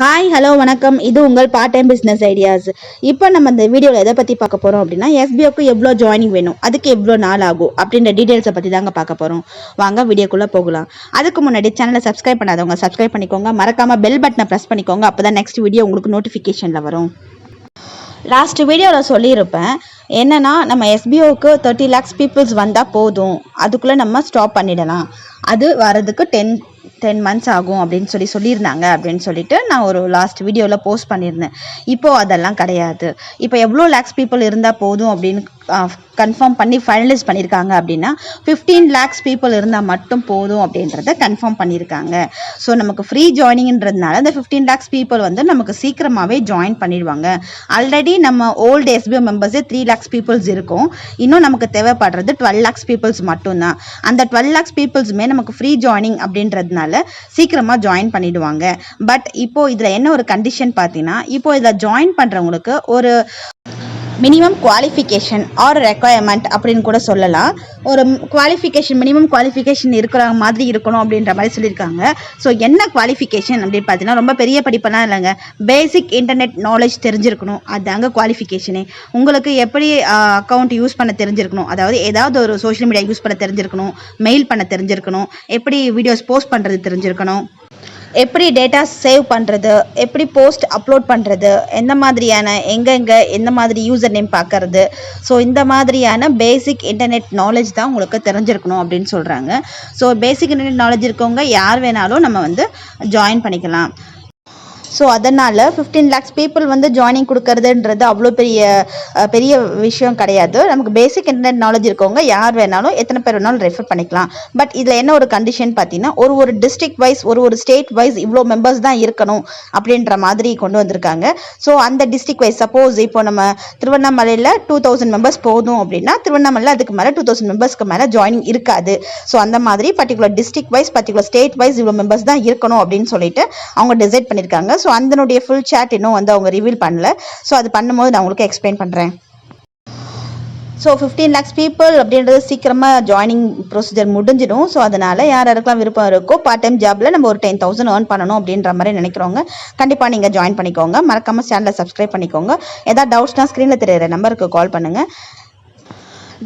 Hi hello வணக்கம். இது உங்கள் பார்ட் டைம் பிஸ்னஸ் ஐடியாஸ் இப்போ நம்ம இந்த வீடியோவில் எதை பற்றி பார்க்க போகிறோம் அப்படின்னா எஸ்பிஓக்கு எவ்வளோ ஜாயினிங் வேணும் அதுக்கு எவ்வளோ நாள் ஆகும் அப்படின்ற டீட்டெயில்ஸை பற்றி தாங்க பார்க்க போகிறோம் வாங்க வீடியோக்குள்ளே போகலாம். அதுக்கு முன்னாடி சேனலை சப்ஸ்கிரைப் பண்ணாதவங்க சப்ஸ்கிரைப் பண்ணிக்கோங்க. மறக்காமல் பெல் பட்டனை ப்ரெஸ் பண்ணிக்கோங்க. அப்போ தான் நெக்ஸ்ட் வீடியோ உங்களுக்கு நோட்டிஃபிகேஷனில் வரும். லாஸ்ட் வீடியோவில் சொல்லியிருப்பேன் என்னென்னா நம்ம எஸ்பிஓக்கு தேர்ட்டி லேக்ஸ் பீப்புள்ஸ் வந்தால் போதும். அதுக்குள்ளே நம்ம ஸ்டாப் பண்ணிடலாம். அது வரதுக்கு டென் டென் மந்த்ஸ் ஆகும் அப்படின்னு சொல்லி சொல்லியிருந்தாங்க அப்படின்னு சொல்லிட்டு நான் ஒரு லாஸ்ட் வீடியோவில் போஸ்ட் பண்ணியிருந்தேன். இப்போது அதெல்லாம் கிடையாது. இப்போ எவ்வளோ லேக்ஸ் பீப்புள் இருந்தால் போதும் அப்படின்னு கன்ஃபார்ம் பண்ணி ஃபைனலைஸ் பண்ணியிருக்காங்க அப்படின்னா ஃபிஃப்டீன் லேக்ஸ் பீப்புள் இருந்தால் மட்டும் போதும் அப்படின்றத கன்ஃபார்ம் பண்ணியிருக்காங்க ஸோ நமக்கு ஃப்ரீ ஜாயினிங்ன்றதுனால இந்த ஃபிஃப்டீன் லேக்ஸ் பீப்புள் வந்து நமக்கு சீக்கிரமாகவே ஜாயின் பண்ணிடுவாங்க. ஆல்ரெடி நம்ம ஓல்டு எஸ்பிஓ மெம்பர்ஸே த்ரீ லேக்ஸ் பீப்புள்ஸ் இருக்கும். இன்னும் நமக்கு தேவைப்படுறது டுவெல் லேக்ஸ் பீப்புள்ஸ் மட்டும்தான். அந்த டுவெல் லேக்ஸ் பீப்புள்ஸுமே நமக்கு ஃப்ரீ ஜாயினிங் அப்படின்றதுனால சீக்கிரமாக ஜாயின் பண்ணிடுவாங்க. பட் இப்போது இதில் என்ன ஒரு கண்டிஷன் பார்த்தீங்கன்னா இப்போ இதில் ஜாயின் பண்ணுறவங்களுக்கு ஒரு மினிமம் குவாலிஃபிகேஷன் ஆர் ரெக்குயர்மெண்ட் அப்படின்னு கூட சொல்லலாம். ஒரு குவாலிஃபிகேஷன் மினிமம் குவாலிஃபிகேஷன் இருக்கிற மாதிரி இருக்கணும் அப்படின்ற மாதிரி சொல்லியிருக்காங்க. ஸோ என்ன குவாலிஃபிகேஷன் அப்படின்னு பார்த்தீங்கன்னா ரொம்ப பெரிய படிப்பெல்லாம் இல்லைங்க. பேசிக் இன்டர்நெட் நாலேஜ் தெரிஞ்சிருக்கணும். அதுதாங்க குவாலிஃபிகேஷனே உங்களுக்கு எப்படி அக்கௌண்ட் யூஸ் பண்ண தெரிஞ்சிருக்கணும்? அதாவது ஏதாவது ஒரு சோஷியல் மீடியா யூஸ் பண்ண தெரிஞ்சிருக்கணும். மெயில் பண்ண தெரிஞ்சிருக்கணும். எப்படி வீடியோஸ் போஸ்ட் பண்ணுறது தெரிஞ்சிருக்கணும்? எப்படி டேட்டா சேவ் பண்ணுறது எப்படி போஸ்ட் அப்லோட் பண்ணுறது எந்த மாதிரியான எங்கெங்கே எந்த மாதிரி யூசர் நேம் பார்க்கறது ஸோ இந்த மாதிரியான பேசிக் இன்டர்நெட் நாலேஜ் தான் உங்களுக்கு தெரிஞ்சிருக்கணும் அப்படின்னு சொல்கிறாங்க ஸோ பேசிக் இன்டர்நெட் நாலேஜ் இருக்கவங்க யார் வேணாலும் நம்ம வந்து ஜாயின் பண்ணிக்கலாம். ஸோ அதனால் ஃபிஃப்டீன் லேக்ஸ் பீப்புள் வந்து ஜாயினிங் கொடுக்கறதுன்றது அவ்வளோ பெரிய பெரிய விஷயம் கிடையாது. நமக்கு பேசிக் இன்டர்நெட் நாலேஜ் இருக்கவங்க யார் வேணாலும் எத்தனை பேர் வேணாலும் ரெஃபர் பண்ணிக்கலாம். பட் இதில் என்ன ஒரு கண்டிஷன் பார்த்தீங்கன்னா ஒரு ஒரு டிஸ்ட்ரிக்ட் வைஸ் ஒரு ஒரு ஸ்டேட் வைஸ் இவ்வளோ மெம்பர்ஸ் தான் இருக்கணும் அப்படின்ற மாதிரி கொண்டு வந்திருக்காங்க. ஸோ அந்த டிஸ்ட்ரிக்ட் வைஸ் சப்போஸ் இப்போ நம்ம திருவண்ணாமலையில் டூ தௌசண்ட் மெம்பர்ஸ் போதும் அப்படின்னா திருவண்ணாமலையில் அதுக்கு மேலே டூ தௌசண்ட் மெம்பர்ஸ்க்கு மேலே ஜாயினிங் இருக்காது. ஸோ அந்த மாதிரி particular district wise particular state wise இவ்வளோ மெம்பர்ஸ் தான் இருக்கணும் அப்படின்னு சொல்லிட்டு அவங்க டிசைட் பண்ணியிருக்காங்க ஸோ அதனுடைய ஃபுல் சேட் இன்னும் வந்து அவங்க ரிவீல் பண்ணல. ஸோ அது பண்ணும்போது நான் உங்களுக்கு எக்ஸ்பிளைன் பண்ணுறேன் ஸோ ஃபிஃப்டீன் லேக்ஸ் பீப்புள் அப்படின்றது சீக்கிரமாக ஜாயினிங் ப்ரொசீஜர் முடிஞ்சிடும். ஸோ அதனால் யார் யாருக்கெல்லாம் விருப்பம் இருக்கோ பார்ட் டைம் ஜாபில் நம்ம ஒரு டென் தௌசண்ட் ஏர்ன் பண்ணணும் அப்படின்ற மாதிரி நினைக்கிறவங்க கண்டிப்பாக நீங்கள் ஜாயின் பண்ணிக்கோங்க. மறக்காமல் சேனலை சப்ஸ்கிரைப் பண்ணிக்கோங்க. ஏதாவது டவுட்ஸ்னால் ஸ்க்ரீனில் தெரியுற நம்பருக்கு கால் பண்ணுங்கள்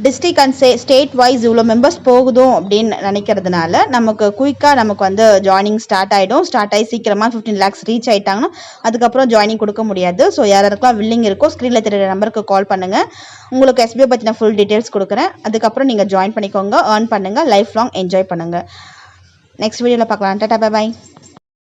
district and stay state wise இவ்வளோ மெம்பர்ஸ் போகுதும் அப்படின்னு நினைக்கிறதுனால நமக்கு குயிக்காக நமக்கு வந்து ஜாயினிங் ஸ்டார்ட் ஆகிடும் ஸ்டார்ட் ஆகி சீக்கிரமாக ஃபிஃப்டீன் லேக்ஸ் ரீச் ஆயிட்டாங்கன்னா அதுக்கப்புறம் ஜாயினிங் கொடுக்க முடியாது. ஸோ யாராருக்கெல்லாம் வில்லிங் இருக்கோ ஸ்க்ரீனில் தெரியுற நம்பருக்கு கால் பண்ணுங்கள் உங்களுக்கு எஸ்பிஐ பற்றின ஃபுல் டீட்டெயில்ஸ் கொடுக்குறேன். அதுக்கப்புறம் நீங்கள் ஜாயின் பண்ணிக்கோங்க. ஏர்ன் பண்ணுங்கள் லைஃப் லாங் என்ஜாய் பண்ணுங்கள் நெக்ஸ்ட் வீடியோவில் பார்க்கலாம். டாட்டா பாய்